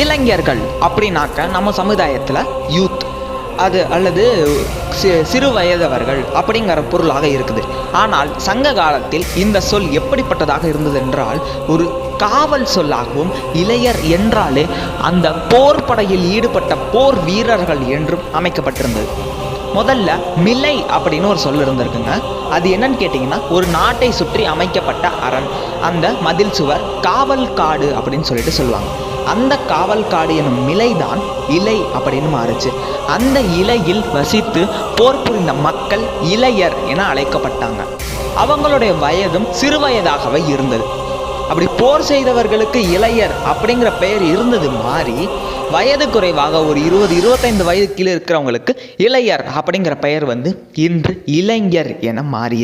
இளைஞர்கள் அப்படின்னாக்க நம்ம சமுதாயத்தில் யூத் அது அல்லது சிறு வயதவர்கள் அப்படிங்கிற பொருளாக இருக்குது. ஆனால் சங்க காலத்தில் இந்த சொல் எப்படிப்பட்டதாக இருந்தது என்றால் ஒரு காவல் சொல்லாகவும் இளையர் என்றாலே அந்த போர் படையில் ஈடுபட்ட போர் வீரர்கள் என்றும் அமைக்கப்பட்டிருந்தது. முதல்ல மிலை அப்படின்னு ஒரு சொல் இருந்திருக்குங்க. அது என்னன்னு கேட்டிங்கன்னா ஒரு நாட்டை சுற்றி அமைக்கப்பட்ட அரண். அந்த மதில் சுவர் காவல் காடு அப்படின்னு சொல்லிட்டு சொல்லுவாங்க. அந்த காவல் காடு எனும் மிலைதான் இலை அப்படின்னு மாறுச்சு. அந்த இலையில் வசித்து போர் புரிந்த மக்கள் இளையர் என அழைக்கப்பட்டாங்க. அவங்களுடைய வயதும் சிறுவயதாகவே இருந்தது. அப்படி போர் செய்தவர்களுக்கு இளையர் அப்படிங்கிற பெயர் இருந்தது மாறி வயது குறைவாக ஒரு இருபது இருபத்தைந்து வயது கீழே இருக்கிறவங்களுக்கு இளையர் அப்படிங்கிற பெயர் வந்து இன்று இளைஞர் என மாறி